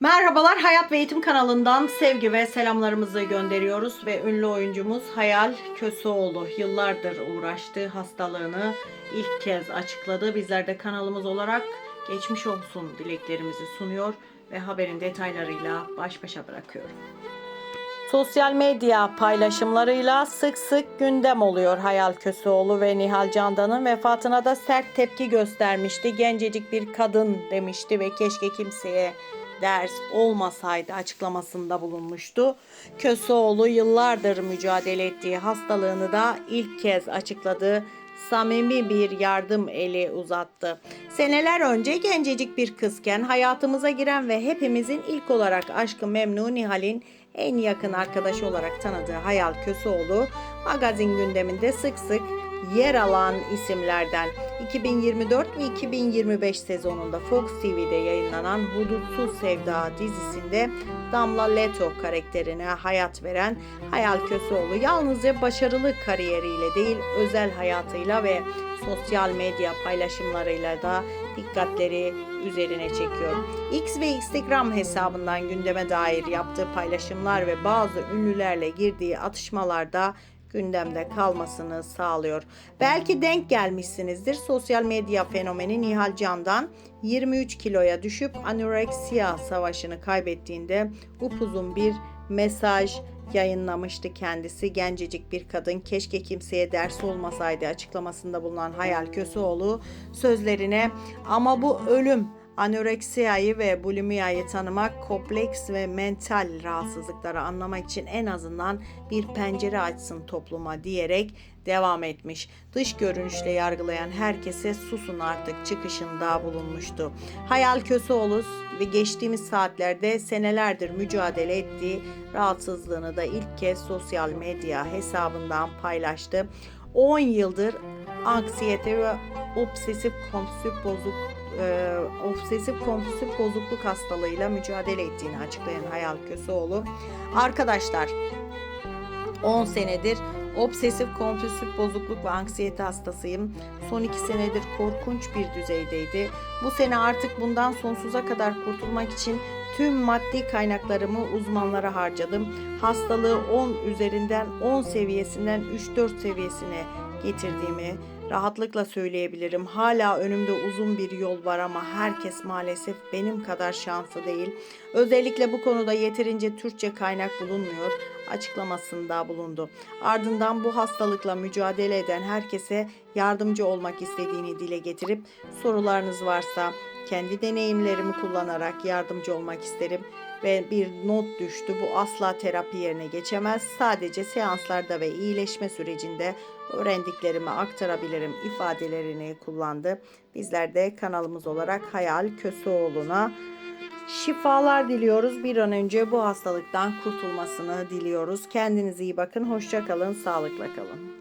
Merhabalar Hayat ve Eğitim kanalından sevgi ve selamlarımızı gönderiyoruz ve ünlü oyuncumuz Hayal Köseoğlu yıllardır uğraştığı hastalığını ilk kez açıkladı. Bizler de kanalımız olarak geçmiş olsun dileklerimizi sunuyor ve haberin detaylarıyla baş başa bırakıyorum. Sosyal medya paylaşımlarıyla sık sık gündem oluyor Hayal Köseoğlu ve Nihal Candan'ın vefatına da sert tepki göstermişti. Gencecik bir kadın demişti ve keşke kimseye ders olmasaydı açıklamasında bulunmuştu. Köseoğlu yıllardır mücadele ettiği hastalığını da ilk kez açıkladı. Samimi bir yardım eli uzattı. Seneler önce gencecik bir kızken hayatımıza giren ve hepimizin ilk olarak aşkı Memnu Nihal'in en yakın arkadaşı olarak tanıdığı Hayal Köseoğlu magazin gündeminde sık sık yer alan isimlerden 2024 ve 2025 sezonunda Fox TV'de yayınlanan Hudutsuz Sevda dizisinde Damla Leto karakterine hayat veren Hayal Köseoğlu yalnızca başarılı kariyeriyle değil özel hayatıyla ve sosyal medya paylaşımlarıyla da dikkatleri üzerine çekiyor. X ve Instagram hesabından gündeme dair yaptığı paylaşımlar ve bazı ünlülerle girdiği atışmalarda gündemde kalmasını sağlıyor. Belki denk gelmişsinizdir. Sosyal medya fenomeni Nihal Can'dan 23 kiloya düşüp anoreksiya savaşını kaybettiğinde upuzun bir mesaj yayınlamıştı kendisi. Gencecik bir kadın keşke kimseye ders olmasaydı açıklamasında bulunan Hayal Köseoğlu sözlerine ama bu ölüm anoreksiyayı ve bulimiyayı tanımak, kompleks ve mental rahatsızlıkları anlamak için en azından bir pencere açsın topluma diyerek devam etmiş. Dış görünüşle yargılayan herkese susun artık çıkışında bulunmuştu. Hayal Köseoğlu ve geçtiğimiz saatlerde senelerdir mücadele ettiği rahatsızlığını da ilk kez sosyal medya hesabından paylaştı. 10 yıldır anksiyete ve obsesif kompulsif bozuk e, obsesif kompulsif bozukluk hastalığıyla mücadele ettiğini açıklayan Hayal Köseoğlu. Arkadaşlar 10 senedir obsesif kompulsif bozukluk ve anksiyete hastasıyım. Son 2 senedir korkunç bir düzeydeydi. Bu sene artık bundan sonsuza kadar kurtulmak için tüm maddi kaynaklarımı uzmanlara harcadım. Hastalığı 10 üzerinden 10 seviyesinden 3-4 seviyesine getirdiğimi rahatlıkla söyleyebilirim. Hala önümde uzun bir yol var ama herkes maalesef benim kadar şanslı değil. Özellikle bu konuda yeterince Türkçe kaynak bulunmuyor açıklamasında bulundu. Ardından bu hastalıkla mücadele eden herkese yardımcı olmak istediğini dile getirip sorularınız varsa kendi deneyimlerimi kullanarak yardımcı olmak isterim ve bir not düştü. Bu asla terapi yerine geçemez. Sadece seanslarda ve iyileşme sürecinde öğrendiklerimi aktarabilirim ifadelerini kullandı. Bizler de kanalımız olarak Hayal Köseoğlu'na şifalar diliyoruz. Bir an önce bu hastalıktan kurtulmasını diliyoruz. Kendinize iyi bakın. Hoşça kalın. Sağlıkla kalın.